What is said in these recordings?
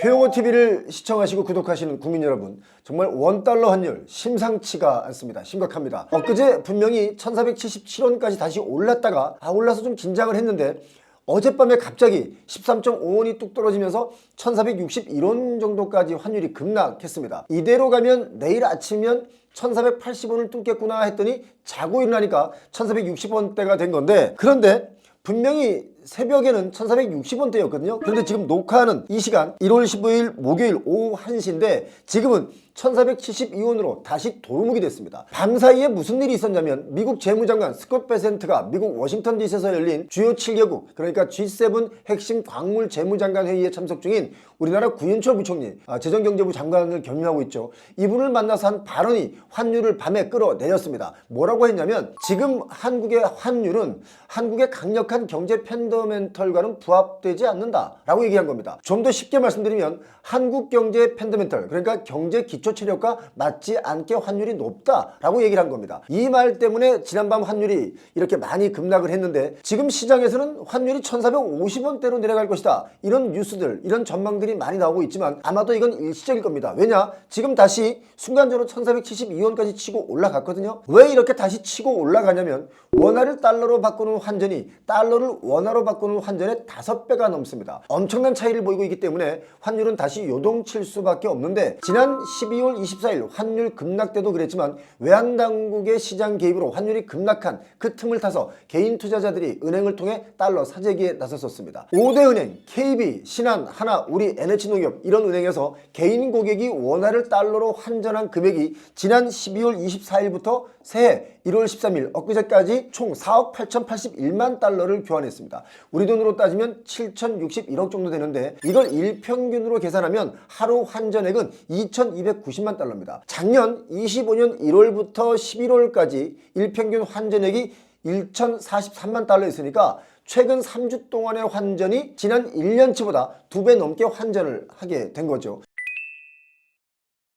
표영호 TV를 시청하시고 구독하시는 국민 여러분, 정말 원달러 환율 심상치가 않습니다. 심각합니다. 엊그제 분명히 1477원까지 다시 올랐다가 아 올라서 좀 긴장을 했는데 어젯밤에 갑자기 13.5원이 뚝 떨어지면서 1461원 정도까지 환율이 급락했습니다. 이대로 가면 내일 아침이면 1480원을 뚫겠구나 했더니 자고 일어나니까 1460원대가 된 건데 그런데 분명히 새벽에는 1460원대였거든요. 그런데 지금 녹화하는 이 시간 1월 15일 목요일 오후 1시인데 지금은 1472원으로 다시 도루묵이 됐습니다. 밤사이에 무슨 일이 있었냐면 미국 재무장관 스콧 베센트가 미국 워싱턴 DC에서 열린 주요 7개국 그러니까 G7 핵심 광물 재무장관 회의에 참석 중인 우리나라 구윤철 부총리 아, 재정경제부 장관을 겸임하고 있죠. 이분을 만나서 한 발언이 환율을 밤에 끌어내렸습니다. 뭐라고 했냐면 지금 한국의 환율은 한국의 강력한 경제 팬더멘털과는 부합되지 않는다라고 얘기한 겁니다. 좀 더 쉽게 말씀드리면 한국 경제 팬더멘털 그러니까 경제 기초 체력과 맞지 않게 환율이 높다라고 얘기를 한 겁니다. 이 말 때문에 지난밤 환율이 이렇게 많이 급락을 했는데 지금 시장에서는 환율이 1450원대로 내려갈 것이다. 이런 뉴스들, 이런 전망들이 많이 나오고 있지만 아마도 이건 일시적일 겁니다. 왜냐? 지금 다시 순간적으로 1472원까지 치고 올라갔거든요. 왜 이렇게 다시 치고 올라가냐면 원화를 달러로 바꾸는 환전이 달러를 원화로 바꾸는 환전의 다섯 배가 넘습니다. 엄청난 차이를 보이고 있기 때문에 환율은 다시 요동칠 수밖에 없는데 지난 12월 24일 환율 급락 때도 그랬지만 외환 당국의 시장 개입으로 환율이 급락한 그 틈을 타서 개인 투자자들이 은행을 통해 달러 사재기에 나섰었습니다. 5대 은행, KB, 신한, 하나, 우리, NH농협 이런 은행에서 개인 고객이 원화를 달러로 환전한 금액이 지난 12월 24일부터 새해 1월 13일 엊그제까지 총 4억 8,081만 달러를 교환했습니다. 우리 돈으로 따지면 7,061억 정도 되는데 이걸 일평균으로 계산하면 하루 환전액은 2,290만 달러입니다. 작년 25년 1월부터 11월까지 일평균 환전액이 1,043만 달러였으니까 최근 3주 동안의 환전이 지난 1년치보다 두배 넘게 환전을 하게 된 거죠.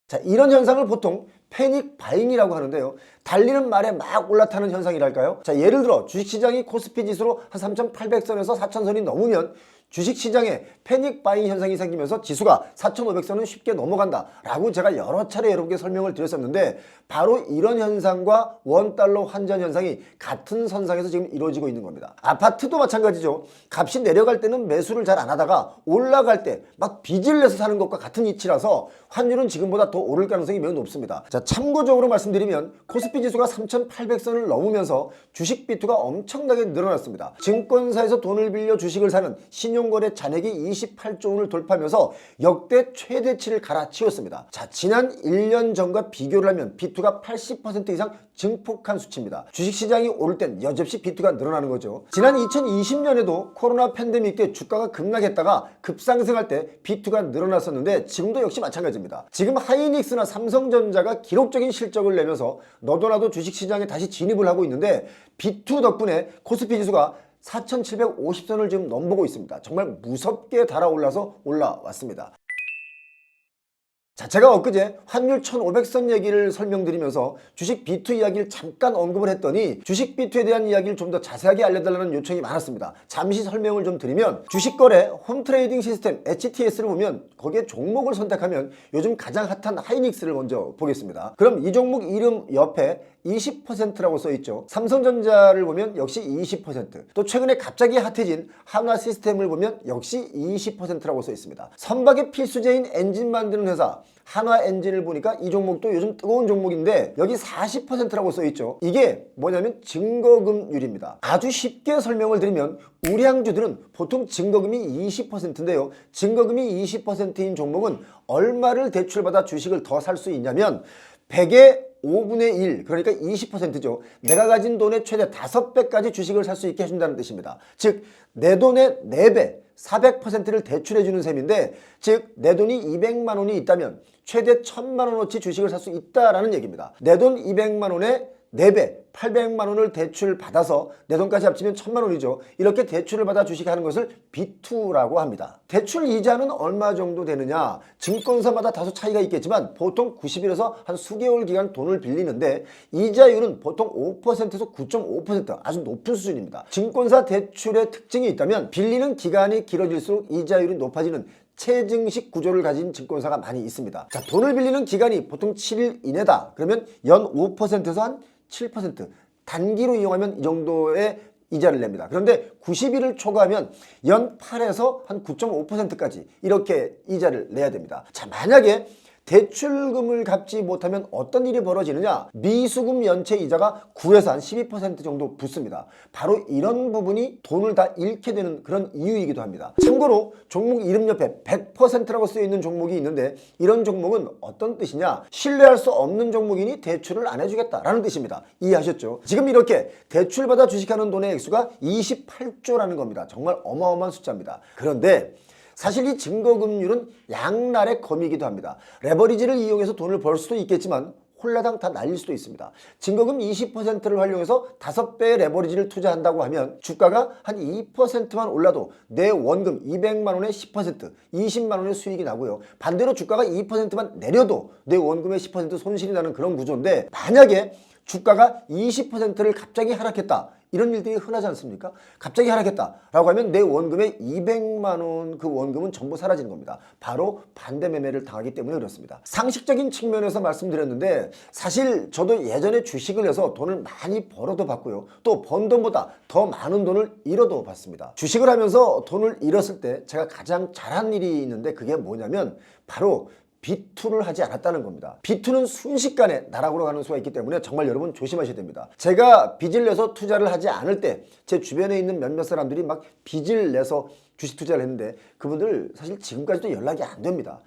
자, 이런 현상을 보통 패닉 바잉이라고 하는데요. 달리는 말에 막 올라타는 현상이랄까요? 자, 예를 들어 주식시장이 코스피 지수로 한 3,800선에서 4,000선이 넘으면 주식시장에 패닉 바잉 현상이 생기면서 지수가 4,500선은 쉽게 넘어간다 라고 제가 여러 차례 여러분께 설명을 드렸었는데 바로 이런 현상과 원달러 환전 현상이 같은 선상에서 지금 이루어지고 있는 겁니다. 아파트도 마찬가지죠. 값이 내려갈 때는 매수를 잘 안 하다가 올라갈 때 막 빚을 내서 사는 것과 같은 이치라서 환율은 지금보다 더 오를 가능성이 매우 높습니다. 자, 참고적으로 말씀드리면 코스피 지수가 3,800선을 넘으면서 주식 비투가 엄청나게 늘어났습니다. 증권사에서 돈을 빌려 주식을 사는 신용 거래 잔액이 28조 원을 돌파하면서 역대 최대치를 갈아치웠습니다. 자, 지난 1년 전과 비교를 하면 비투가 80% 이상 증폭한 수치입니다. 주식시장이 오를 땐 여지없이 비투가 늘어나는 거죠. 지난 2020년에도 코로나 팬데믹 때 주가가 급락했다가 급상승할 때 비투가 늘어났었는데 지금도 역시 마찬가지입니다. 지금 하이닉스나 삼성전자가 기록적인 실적을 내면서 너도 나도 주식시장에 다시 진입을 하고 있는데 비투 덕분에 코스피 지수가 4,750선을 지금 넘보고 있습니다. 정말 무섭게 달아올라서 올라왔습니다. 자, 제가 엊그제 환율 1500선 얘기를 설명드리면서 주식 B2 이야기를 잠깐 언급을 했더니 주식 B2에 대한 이야기를 좀 더 자세하게 알려달라는 요청이 많았습니다. 잠시 설명을 좀 드리면 주식거래 홈트레이딩 시스템 HTS를 보면 거기에 종목을 선택하면 요즘 가장 핫한 하이닉스를 먼저 보겠습니다. 그럼 이 종목 이름 옆에 20%라고 써 있죠. 삼성전자를 보면 역시 20%. 또 최근에 갑자기 핫해진 한화 시스템을 보면 역시 20%라고 써 있습니다. 선박의 필수제인 엔진 만드는 회사 한화 엔진을 보니까 이 종목도 요즘 뜨거운 종목인데 여기 40%라고 써 있죠. 이게 뭐냐면 증거금율입니다. 아주 쉽게 설명을 드리면 우량주들은 보통 증거금이 20%인데요. 증거금이 20%인 종목은 얼마를 대출받아 주식을 더 살 수 있냐면 100에 5분의 1 그러니까 20%죠. 내가 가진 돈의 최대 5배까지 주식을 살 수 있게 해준다는 뜻입니다. 즉 내 돈의 4배 400%를 대출해 주는 셈인데 즉 내 돈이 200만 원이 있다면 최대 1000만 원어치 주식을 살 수 있다라는 얘기입니다. 내 돈 200만 원에 4배 800만 원을 대출 받아서 내 돈까지 합치면 1000만 원이죠. 이렇게 대출을 받아 주식하는 것을 B2라고 합니다. 대출 이자는 얼마 정도 되느냐? 증권사마다 다소 차이가 있겠지만 보통 90일에서 한 수개월 기간 돈을 빌리는데 이자율은 보통 5%에서 9.5% 아주 높은 수준입니다. 증권사 대출의 특징이 있다면 빌리는 기간이 길어질수록 이자율이 높아지는 체증식 구조를 가진 증권사가 많이 있습니다. 자, 돈을 빌리는 기간이 보통 7일 이내다. 그러면 연 5%에서 한 7% 단기로 이용하면 이 정도의 이자를 냅니다. 그런데 90일을 초과하면 연 8에서 한 9.5%까지 이렇게 이자를 내야 됩니다. 자, 만약에 대출금을 갚지 못하면 어떤 일이 벌어지느냐? 미수금 연체 이자가 9에서 한 12% 정도 붙습니다. 바로 이런 부분이 돈을 다 잃게 되는 그런 이유이기도 합니다. 참고로 종목 이름 옆에 100%라고 쓰여 있는 종목이 있는데 이런 종목은 어떤 뜻이냐? 신뢰할 수 없는 종목이니 대출을 안 해주겠다라는 뜻입니다. 이해하셨죠? 지금 이렇게 대출받아 주식하는 돈의 액수가 28조라는 겁니다. 정말 어마어마한 숫자입니다. 그런데 사실 이 증거금융은 양날의 검이기도 합니다. 레버리지를 이용해서 돈을 벌 수도 있겠지만 홀라당 다 날릴 수도 있습니다. 증거금 20%를 활용해서 5배의 레버리지를 투자한다고 하면 주가가 한 2%만 올라도 내 원금 200만 원의 10%, 20만 원의 수익이 나고요. 반대로 주가가 2%만 내려도 내 원금의 10% 손실이 나는 그런 구조인데 만약에 주가가 20%를 갑자기 하락했다. 이런 일들이 흔하지 않습니까? 갑자기 하락했다라고 하면 내 원금의 200만 원 그 원금은 전부 사라지는 겁니다. 바로 반대 매매를 당하기 때문에 그렇습니다. 상식적인 측면에서 말씀드렸는데 사실 저도 예전에 주식을 해서 돈을 많이 벌어도 봤고요. 또 번 돈보다 더 많은 돈을 잃어도 봤습니다. 주식을 하면서 돈을 잃었을 때 제가 가장 잘한 일이 있는데 그게 뭐냐면 바로 비투를 하지 않았다는 겁니다. 비투는 순식간에 나락으로 가는 수가 있기 때문에 정말 여러분 조심하셔야 됩니다. 제가 빚을 내서 투자를 하지 않을 때 제 주변에 있는 몇몇 사람들이 막 빚을 내서 주식 투자를 했는데 그분들 사실 지금까지도 연락이 안 됩니다.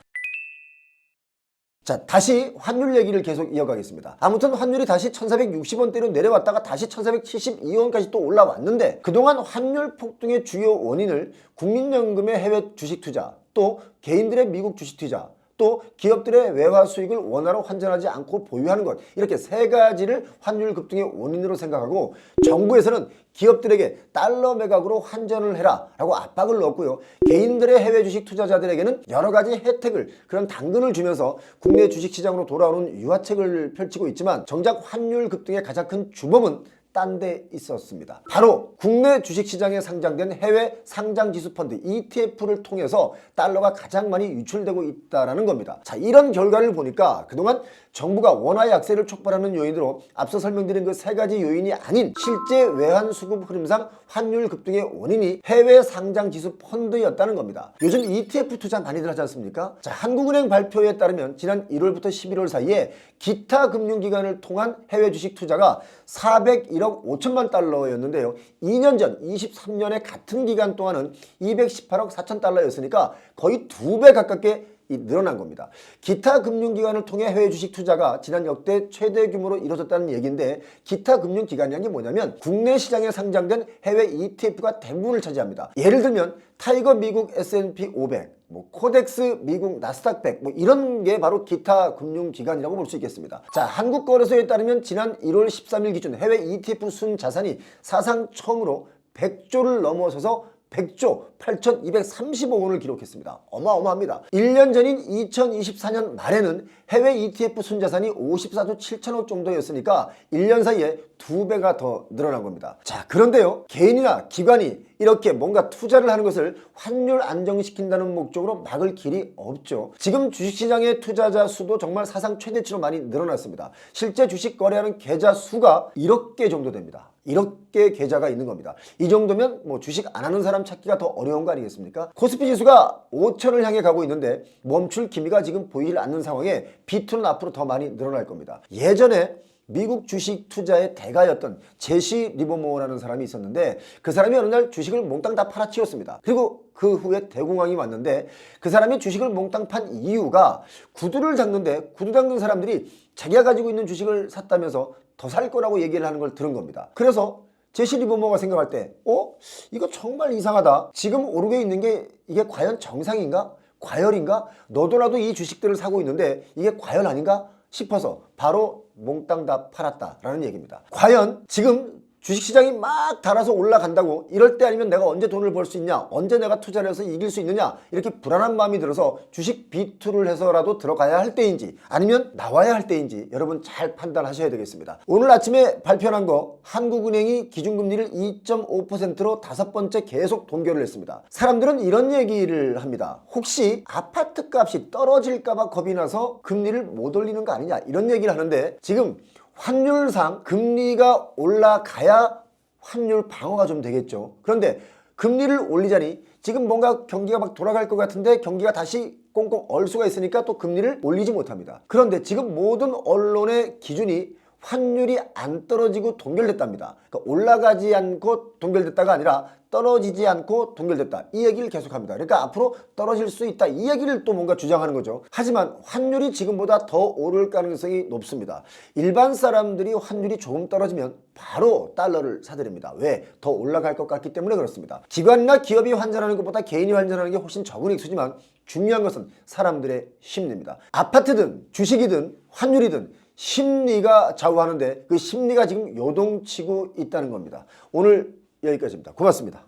자, 다시 환율 얘기를 계속 이어가겠습니다. 아무튼 환율이 다시 1460원대로 내려왔다가 다시 1472원까지 또 올라왔는데 그동안 환율 폭등의 주요 원인을 국민연금의 해외 주식 투자, 또 개인들의 미국 주식 투자, 또 기업들의 외화 수익을 원화로 환전하지 않고 보유하는 것. 이렇게 세 가지를 환율 급등의 원인으로 생각하고 정부에서는 기업들에게 달러 매각으로 환전을 해라 라고 압박을 넣었고요. 개인들의 해외 주식 투자자들에게는 여러 가지 혜택을 그런 당근을 주면서 국내 주식시장으로 돌아오는 유화책을 펼치고 있지만 정작 환율 급등의 가장 큰 주범은 딴 데 있었습니다. 바로 국내 주식시장에 상장된 해외 상장지수 펀드 ETF를 통해서 달러가 가장 많이 유출되고 있다는 겁니다. 자, 이런 결과를 보니까 그동안 정부가 원화 약세를 촉발하는 요인으로 앞서 설명드린 그 세 가지 요인이 아닌 실제 외환 수급 흐름상 환율 급등의 원인이 해외 상장 지수 펀드였다는 겁니다. 요즘 ETF 투자 많이들 하지 않습니까? 자, 한국은행 발표에 따르면 지난 1월부터 11월 사이에 기타 금융기관을 통한 해외 주식 투자가 401억 5천만 달러였는데요. 2년 전 23년의 같은 기간 동안은 218억 4천 달러였으니까 거의 두 배 가깝게 이 늘어난 겁니다. 기타 금융기관을 통해 해외 주식 투자가 지난 역대 최대 규모로 이루어졌다는 얘기인데 기타 금융기관이란 게 뭐냐면 국내 시장에 상장된 해외 ETF가 대부분을 차지합니다. 예를 들면 타이거 미국 S&P 500, 뭐 코덱스 미국 나스닥 100, 뭐 이런 게 바로 기타 금융 기관이라고 볼 수 있겠습니다. 자, 한국 거래소에 따르면 지난 1월 13일 기준 해외 ETF 순 자산이 사상 처음으로 100조를 넘어서서 100조 8,235억 원을 기록했습니다. 어마어마합니다. 1년 전인 2024년 말에는 해외 ETF 순자산이 54조 7천억 정도였으니까 1년 사이에 두 배가 더 늘어난 겁니다. 자, 그런데요. 개인이나 기관이 이렇게 뭔가 투자를 하는 것을 환율 안정시킨다는 목적으로 막을 길이 없죠. 지금 주식시장의 투자자 수도 정말 사상 최대치로 많이 늘어났습니다. 실제 주식 거래하는 계좌 수가 1억 개 정도 됩니다. 1억 개 계좌가 있는 겁니다. 이 정도면 뭐 주식 안 하는 사람 찾기가 더 어려운 거 아니겠습니까? 코스피 지수가 5천을 향해 가고 있는데 멈출 기미가 지금 보이질 않는 상황에 비투는 앞으로 더 많이 늘어날 겁니다. 예전에 미국 주식 투자의 대가였던 제시 리버모어라는 사람이 있었는데 그 사람이 어느 날 주식을 몽땅 다 팔아치웠습니다. 그리고 그 후에 대공황이 왔는데 그 사람이 주식을 몽땅 판 이유가 구두를 닦는데 구두 닦는 사람들이 자기가 가지고 있는 주식을 샀다면서 더 살 거라고 얘기를 하는 걸 들은 겁니다. 그래서 제시 리버모어가 생각할 때 어? 이거 정말 이상하다. 지금 오르게 있는 게 이게 과연 정상인가? 과열인가? 너도 나도 이 주식들을 사고 있는데 이게 과열 아닌가? 싶어서 바로 몽땅 다 팔았다라는 얘기입니다. 과연 지금 주식시장이 막 달아서 올라간다고 이럴 때 아니면 내가 언제 돈을 벌 수 있냐? 언제 내가 투자를 해서 이길 수 있느냐? 이렇게 불안한 마음이 들어서 주식 비투를 해서라도 들어가야 할 때인지 아니면 나와야 할 때인지 여러분 잘 판단하셔야 되겠습니다. 오늘 아침에 발표한 거 한국은행이 기준금리를 2.5%로 다섯 번째 계속 동결을 했습니다. 사람들은 이런 얘기를 합니다. 혹시 아파트 값이 떨어질까봐 겁이 나서 금리를 못 올리는 거 아니냐? 이런 얘기를 하는데 지금 환율상 금리가 올라가야 환율 방어가 좀 되겠죠. 그런데 금리를 올리자니 지금 뭔가 경기가 막 돌아갈 것 같은데 경기가 다시 꽁꽁 얼 수가 있으니까 또 금리를 올리지 못합니다. 그런데 지금 모든 언론의 기준이 환율이 안 떨어지고 동결됐답니다. 그러니까 올라가지 않고 동결됐다가 아니라 떨어지지 않고 동결됐다. 이 얘기를 계속합니다. 그러니까 앞으로 떨어질 수 있다. 이 얘기를 또 뭔가 주장하는 거죠. 하지만 환율이 지금보다 더 오를 가능성이 높습니다. 일반 사람들이 환율이 조금 떨어지면 바로 달러를 사들입니다. 왜? 더 올라갈 것 같기 때문에 그렇습니다. 기관이나 기업이 환전하는 것보다 개인이 환전하는 게 훨씬 적은 액수지만 중요한 것은 사람들의 심리입니다. 아파트든 주식이든 환율이든 심리가 좌우하는데 그 심리가 지금 요동치고 있다는 겁니다. 오늘 여기까지입니다. 고맙습니다.